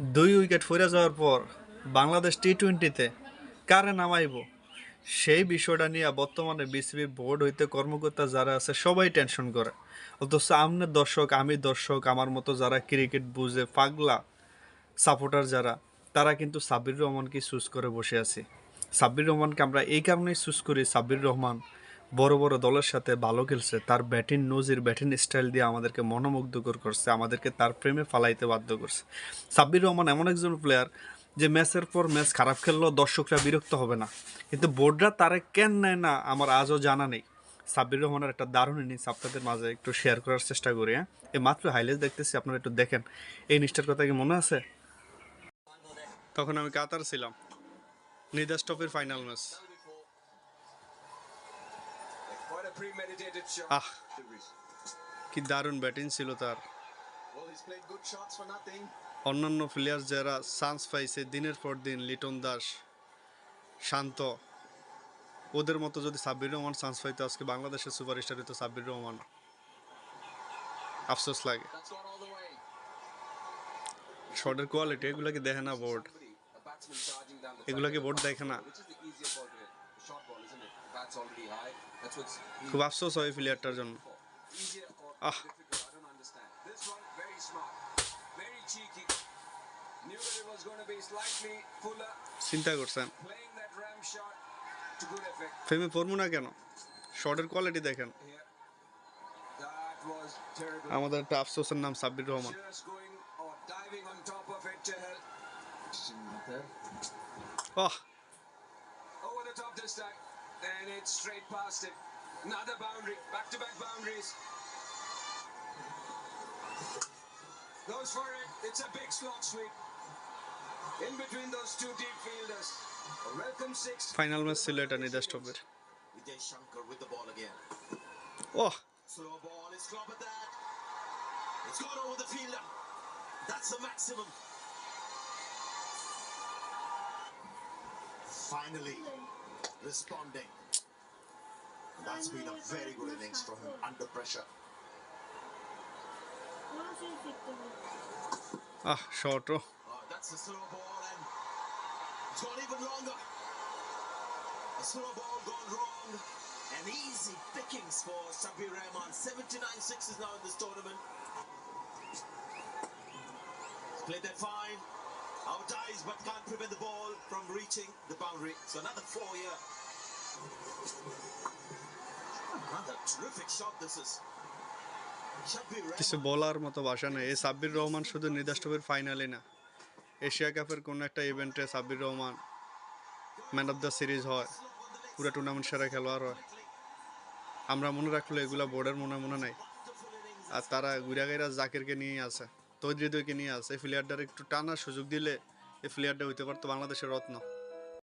দুই উইকেট ফিরে যাওয়ার পর বাংলাদেশ টি টোয়েন্টিতে কারে নামাইব? সেই বিষয়টা নিয়ে বর্তমানে বিসিবি বোর্ড হইতে কর্মকর্তা যারা আছে, সবাই টেনশন করে। অথচ আমনের দর্শক, আমি দর্শক, আমার মতো যারা ক্রিকেট বুঝে, পাগলা সাপোর্টার যারা, তারা কিন্তু সাব্বির রহমানকে চুজ করে বসে আছি। সাব্বির রহমানকে আমরা এই কারণেই চুজ করি, সাব্বির রহমান বড় বড় দলের সাথে ভালো খেলছে, তার ব্যাটিং নজির ব্যাটিং স্টাইল দিয়ে আমাদেরকে মনোমুগ্ধকর করছে, আমাদেরকে তার প্রেমে ফালাইতে বাধ্য করছে। সাব্বির রহমান এমন একজন প্লেয়ার যে ম্যাচের পর ম্যাচ খারাপ খেললেও দর্শকরা বিরক্ত হবে না। কিন্তু বোর্ডরা তারে কেন নেয় না আমার আজও জানা নেই। সাব্বির রহমানের একটা দারুণ ইনিংস আপনাদের মাঝে একটু শেয়ার করার চেষ্টা করি হ্যাঁ? এই মাত্র হাইলাইট দেখতেছি, আপনারা একটু দেখেন। এই ইনিংসটার কথা কি মনে আছে? তখন আমি কাতার ছিলাম। নিদাস টপের ফাইনাল ম্যাচ আহ কি দারুণ ব্যাটিং ছিল তার. অন্যান্য প্লেয়ার যারা চান্স পাইছে দিনের পর দিন লিটন দাস শান্ত ওদের মতো যদি সাব্বির রহমান চান্স পাইতো আজকে বাংলাদেশের সুপারস্টার হইতো সাব্বির রহমান। আফসোস লাগে. শটের কোয়ালিটি এগুলাকে দেখে না বোর্ড এগুলাকে বোর্ড দেখে না। খুব আফসোস হয় প্লেয়ারটার জন্য Ah. fuller. চিন্তা করছেন ফেমে পড়ব না কেন শটের কোয়ালিটি দেখেন. আমাদের একটা আফসোসের নাম Sabbir Rahman. Oh and it's straight past him. Another boundary, back-to-back boundaries. Goes for it. It's a big slot sweep. In between those two deep fielders. Welcome six. Final में Sylhet and the stop it. Vijay Shankar with the ball again. Oh. Slow ball it's is at that. It's gone over the fielder. That's the maximum. Finally responding. And that's been a very good innings from him under pressure. Ah, short. Oh, ah, that's a slow ball and it's gone even longer. A slow ball gone wrong. An easy pickings for Sabir Rahman. 79 sixes now in this tournament. Played that fine. Out eyes, but can't prevent the ball from reaching the boundary. So another four here. Another terrific shot this is. কিছু বলার মতো ভাষা নেই এই সাব্বির রহমান শুধু নিদাস টপের ফাইনালে না এশিয়া কাপের কোনো একটা ইভেন্টে Sabbir Rahman man of the series হয় পুরো টুর্নামেন্ট সেরা খেলোয়াড় হয় আমরা মনে রাখলে এগুলা বোর্ডের মনে মনে নাই আর তারা গুড়া গাইরা জাকিরকে নিয়ে আছে তৈরিদয়কে নিয়ে আসে এই প্লেয়ারটার একটু টানার সুযোগ দিলে এই প্লেয়ারটা হইতে পারতো বাংলাদেশের রত্ন।